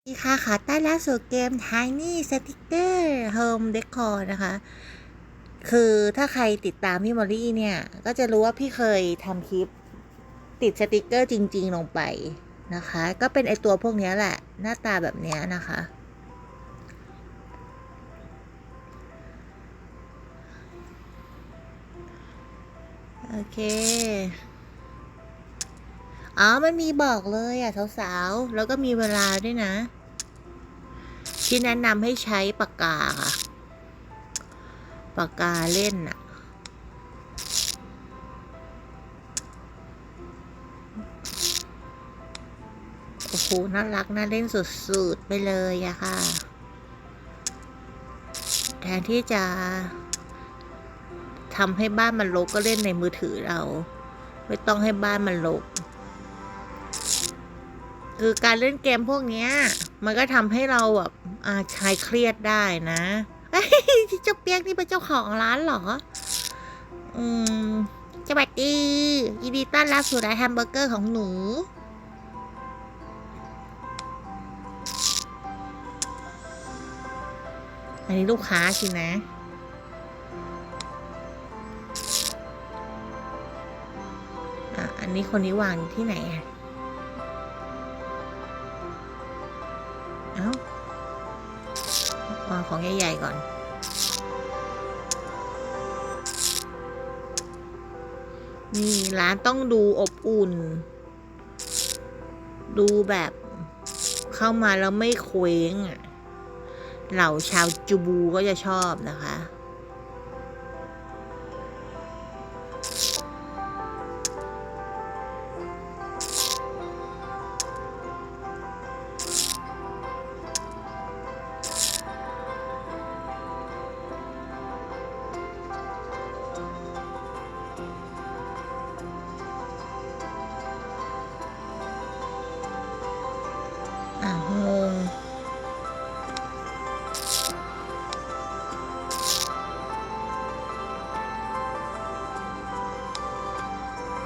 สวัสดีค่ะขอต้อนรับสู่เกม Tiny Sticker Home Decor นะคะ คือถ้าใครติดตามพี่มอลลี่เนี่ย ก็จะรู้ว่าพี่เคยทำคลิป ติดสติกเกอร์จริง ๆ ลงไปนะคะ ก็เป็นไอตัวพวกนี้แหละ หน้าตาแบบนี้นะคะ โอเค อ๋อ มันมีบอกเลยอะสาวๆ แล้วก็มีเวลาด้วยนะ ที่แนะนำให้ใช้ปากกาค่ะปากกาเล่นอะ โอ้โห น่ารัก น่าเล่นสุดๆ ไปเลยอะค่ะ แทนที่จะทำให้บ้านมันรกก็เล่นในมือถือเรา ไม่ต้องให้บ้านมันรก คือการเล่นเกมพวกเนี้ย มันก็ทำให้เราแบบอาคลายเครียดได้นะเจ้าเปียกนี่เป็นเจ้าของร้านเหรอ อืมสวัสดียินดีต้อนรับสู่ร้านแฮมเบอร์เกอร์ของหนู อันนี้ลูกค้าสินะอะอันนี้คนนี้วางที่ไหนอะ ของใหญ่ๆก่อน นี่ร้านต้องดูอบอุ่น ดูแบบเข้ามาแล้วไม่เคว้งอะ เหล่าชาวจูบูก็จะชอบนะคะ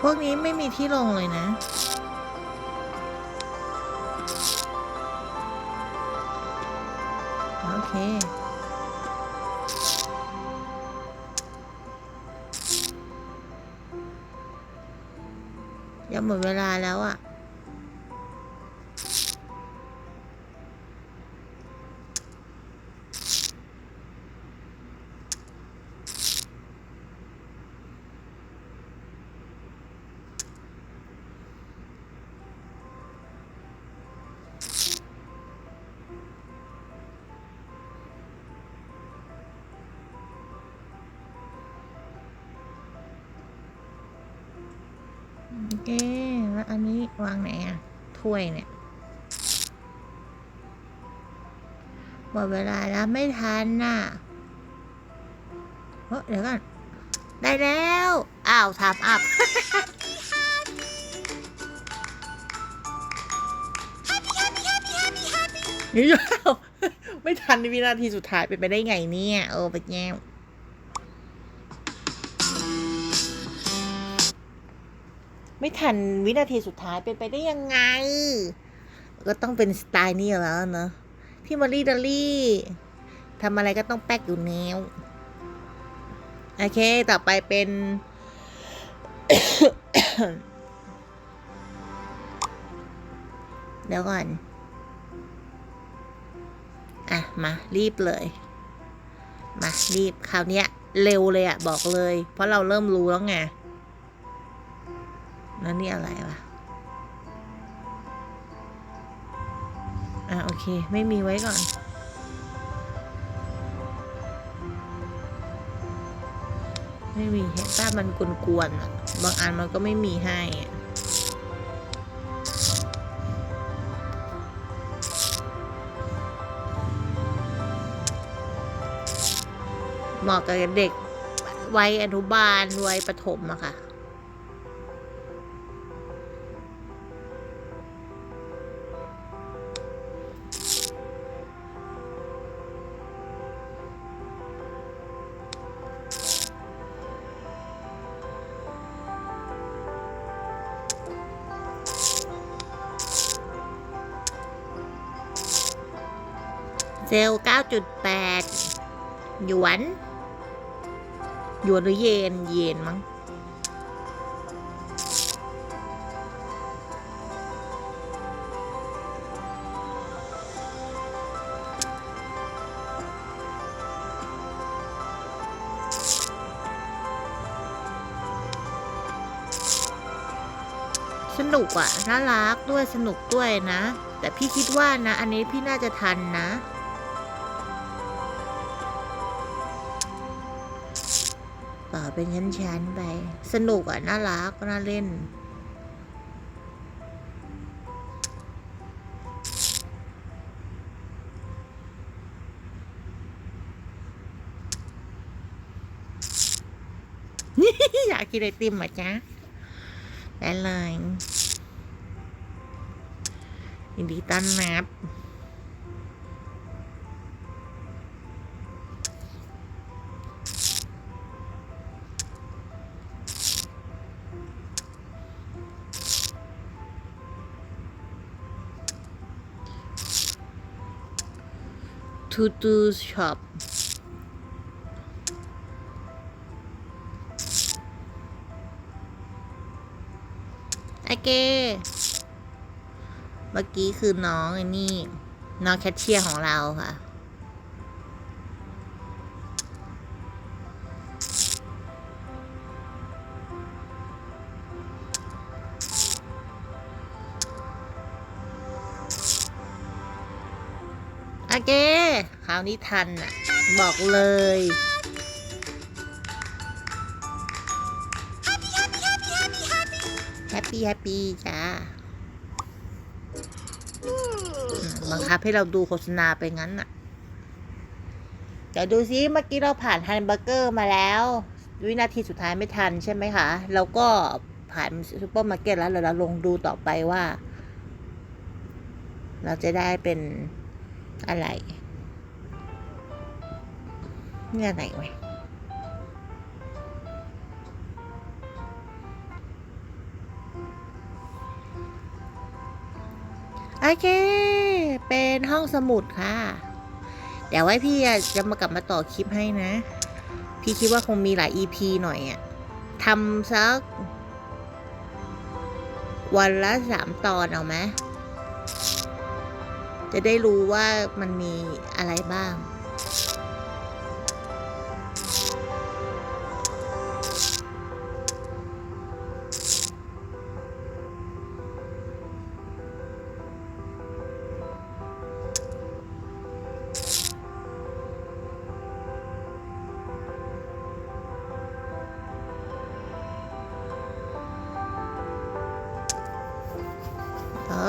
พวกนี้ไม่มีที่ลงเลยนะ โอเค ยังหมดเวลาแล้วอะ เคแล้วอันนี้วางไหนอะถ้วยเนี่ยหมดเวลาแล้วไม่ทันน่ะเฮ้ยเดี๋ยวก่อน ได้แล้ว อ้าวทำอัพนี่ยาวไม่ทันในวินาทีสุดท้ายเป็นไปได้ไงเนี่ย โอ้ไปแง่ ไม่ทันวินาทีสุดท้ายเป็นไปได้ยังไง ก็ต้องเป็นสไตล์นี้แล้วเนอะพี่มอลลี่ดอลลี่ทำอะไรก็ต้องแป๊กอยู่แนวโอเค ต่อไปเป็น เดี๋ยวก่อน อะ มา รีบเลย มา รีบ คราวเนี้ยเร็วเลยอะบอกเลย เพราะเราเริ่มรู้แล้วไง แล้วนี่อะไรวะอะโอเค ไม่มีไว้ก่อน ไม่มีเห็นป้ามันกวนๆอะ บางอันมันก็ไม่มีให้เหมาะกับเด็กวัยอนุบาลวัยประถมอะค่ะ เซลล์9.8 หยวน หยวนหรือเยน เยนมั้ง สนุกอะน่ารักด้วยสนุกด้วยนะ แต่พี่คิดว่านะ อันนี้พี่น่าจะทันนะ ต่อเป็นชั้นๆไป สนุกอะน่ารัก น่าเล่น อยากกินไอติมอะจ๊ะได้เลยยินดีต้อนรับ To do shop โอเค เมื่อกี้คือน้องไอ้นี่ น้องแคชเชียร์ของเราค่ะโอเคราวนี้ทันอะ บอกเลย แฮปปี้แฮปปี้จ้าบังคับให้เราดูโฆษณาไปงั้นน่ะเดี๋ยวดูซิเมื่อกี้เราผ่านแฮมเบอร์เกอร์มาแล้ว วินาทีสุดท้ายไม่ทันใช่ไหมคะเราก็ผ่านซูเปอร์มาร์เก็ตแล้วเดี๋ยวเราลงดูต่อไปว่า เราจะได้เป็นอะไร เนี่ยไหนวะโอเค เป็นห้องสมุดค่ะ เดี๋ยวไว้พี่จะมากลับมาต่อคลิปให้นะ พี่คิดว่าคงมีหลาย EP หน่อยอะทำสัก วันละสามตอนเอาไหมจะได้รู้ว่ามันมีอะไรบ้าง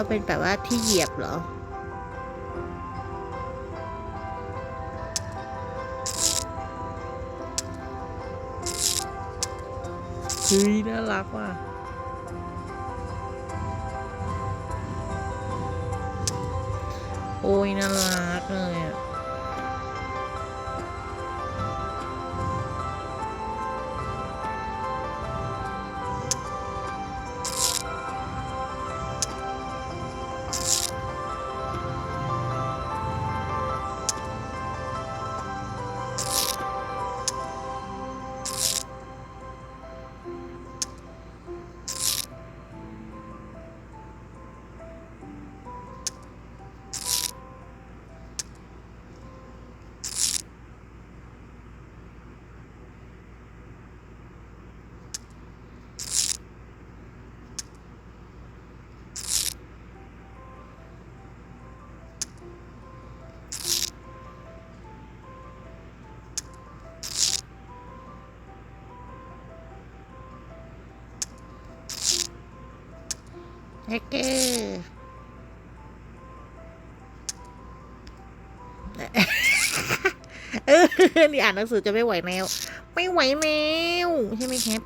เป็นแบบว่าที่เหยียบเหรอเฮ้ยน่ารักว่ะโอ้ยน่ารักเลยอะ แฮกเกอร์เออ นี่อ่านหนังสือจะไม่ไหวแล้ว ไม่ไหวแล้วใช่ไหมครับ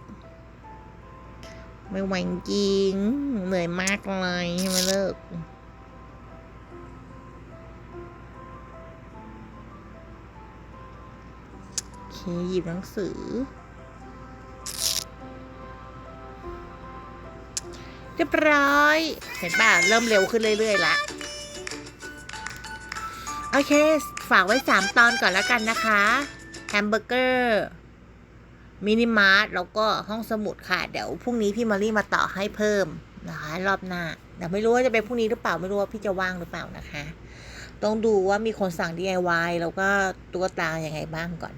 ไม่ไหวจริง เหนื่อยมากเลยใช่ไหมเลิกโอเคหยิบหนังสือ เรียบร้อย เห็นป่ะ เริ่มเร็วขึ้นเรื่อยๆละโอเค ฝากไว้ 3 ตอนก่อนแล้วกันนะคะแฮมเบอร์เกอร์มินิมาร์ทแล้วก็ห้องสมุดค่ะ เดี๋ยวพรุ่งนี้พี่มอลลี่มาต่อให้เพิ่มนะคะ รอบหน้าแต่ไม่รู้ว่าจะเป็นพรุ่งนี้หรือเปล่าไม่รู้ว่าพี่จะว่างหรือเปล่านะคะ ต้องดูว่ามีคนสั่ง DIY แล้วก็ตุ๊กตายังไงบ้างก่อน